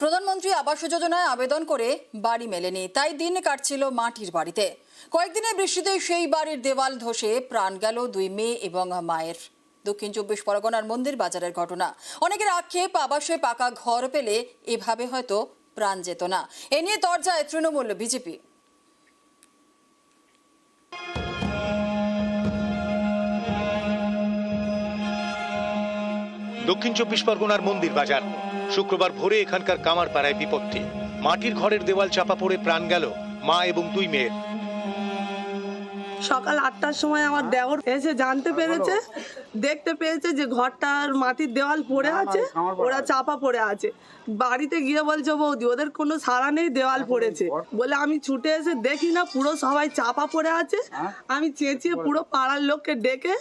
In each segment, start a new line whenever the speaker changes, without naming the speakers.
প্রধানমন্ত্রী আবাস যোজনায় আবেদন করে বাড়ি মেলেনি, তাই দিন কাটছিল মাটির বাড়িতে। কয়েকদিনের বৃষ্টিতে সেই বাড়ির দেওয়াল ধসে প্রাণ গেল দুই মেয়ে এবং মায়ের। দক্ষিণ চব্বিশ পরগনার মন্দির বাজারের ঘটনা। অনেকের আক্ষেপ, আবাসে পাকা ঘর পেলে এভাবে হয়তো প্রাণ যেত না। এ নিয়ে তরজায় তৃণমূল বিজেপি।
দক্ষিণ চব্বিশ পরগনার মন্দির বাজার। শুক্রবার ভোরে এখানকার কামার পাড়ায় বিপত্তি। মাটির ঘরের দেওয়াল চাপা পড়ে প্রাণ গেল মা এবং দুই মেয়ের।
সকাল আটটার সময় আমার দেওর এসে জানতে পেরেছে দেখতে পেয়েছে যে ঘরটার মাটির দেওয়াল পড়ে আছে ওরা চাপা পড়ে আছে। বাড়িতে গিয়ে বলছে বৌদি ওদের কোনো সারা নেই দেওয়াল পড়েছে। বলে আমি ছুটে এসে দেখি না পুরো সবাই চাপা পড়ে আছে। আমি চেঁচিয়ে পুরো পাড়ার লোককে ডেকে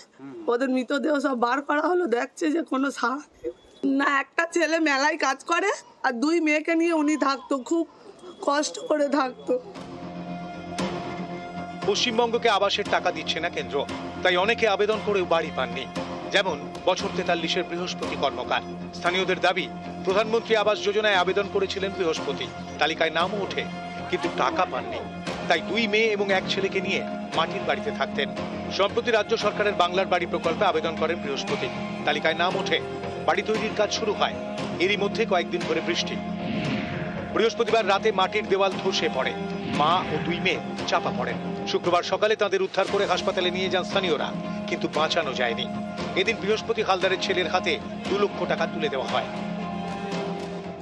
ওদের মৃতদেহ সব বার করা হলো দেখছে যে কোনো সারা না একটা ছেলে মেলায় কাজ করে আর দুই মেয়েকে নিয়ে উনি থাকতো খুব কষ্ট করে থাকতো।
পশ্চিমবঙ্গকে আবাসের টাকা দিচ্ছে না কেন্দ্র, তাই অনেকে আবেদন করেও বাড়ি পাননি। যেমন, বছর তেতাল্লিশের বৃহস্পতি কর্মকার। স্থানীয়দের দাবি, প্রধানমন্ত্রী আবাস যোজনায় আবেদন করেছিলেন বৃহস্পতি, তালিকায় নামও ওঠে, কিন্তু টাকা পাননি। তাই দুই মেয়ে এবং এক ছেলেকে নিয়ে মাটির বাড়িতে থাকতেন। সম্প্রতি রাজ্য সরকারের বাংলার বাড়ি প্রকল্পে আবেদন করেন বৃহস্পতি, তালিকায় নাম ওঠে, বাড়ি তৈরির কাজ শুরু হয়, এরই মধ্যে কয়েকদিন ধরে বৃষ্টি। বৃহস্পতিবার রাতে মাটির দেওয়াল ধসে পড়ে, মা ও দুই মেয়ে চাপা পড়েন। শুক্রবার সকালে তাদের উদ্ধার করে হাসপাতালে নিয়ে যান স্থানীয়রা, কিন্তু বাঁচানো যায়নি। এদিন বৃহস্পতি হালদারের ছেলের হাতে দু লক্ষ টাকা তুলে দেওয়া হয়।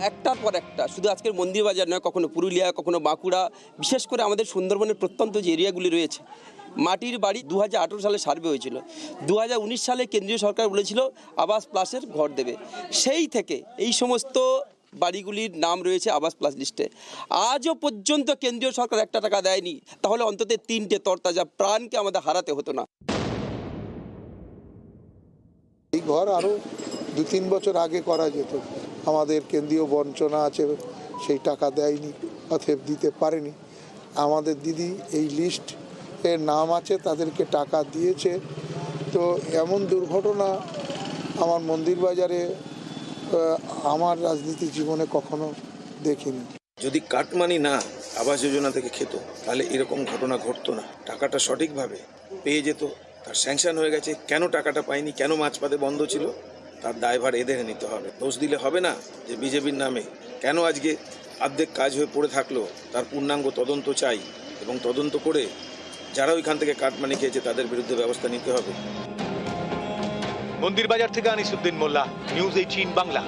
একটার পর একটা, শুধু আজকের মন্দিরবাজার নয়, কখনো পুরুলিয়া, কখনো বাঁকুড়া, বিশেষ করে আমাদের সুন্দরবনের প্রত্যন্ত যে এরিয়াগুলি রয়েছে। মাটির বাড়ি দু হাজার আঠেরো সালে সার্ভে হয়েছিল। দু হাজার উনিশ সালে কেন্দ্রীয় সরকার বলেছিল, আবাস প্লাসের ঘর দেবে। সেই থেকে এই সমস্ত বাড়িগুলির নাম রয়েছে আবাস প্লাস লিস্টে। আজও পর্যন্ত কেন্দ্রীয় সরকার একটা টাকা দেয়নি, তাহলে অন্তত তিনটে তরতাজা প্রাণকে আমাদের হারাতে হতো না।
এই ঘর আরও দু তিন বছর আগে করা যেত। আমাদের কেন্দ্রীয় বঞ্চনা আছে, সেই টাকা দেয়নি অথব দিতে পারেনি। আমাদের দিদি এই লিস্ট এর নাম আছে, তাদেরকে টাকা দিয়েছে। তো এমন দুর্ঘটনা আমার মন্দির বাজারে আমার রাজনীতি জীবনে কখনো দেখিনি।
যদি কাটমানি না আবাস যোজনা থেকে খেত, তাহলে এরকম ঘটনা ঘটতো না। টাকাটা সঠিকভাবে পেয়ে যেত, তার স্যাংশন হয়ে গেছে। কেন টাকাটা পায়নি কেন মাছ পাতে বন্ধ ছিল, তার দায়ভার এদের নিতে হবে। দোষ দিলে হবে না যে বিজেপির নামে। কেন আজকে অর্ধেক কাজ হয়ে পড়ে থাকল, তার পূর্ণাঙ্গ তদন্ত চাই এবং তদন্ত করে যারা ওইখান থেকে কাটমানি খেয়েছে, তাদের বিরুদ্ধে ব্যবস্থা নিতে হবে।
মন্দির বাজার থেকে আনিসুদ্দিন মোল্লা নিউজ এইটিন বাংলা।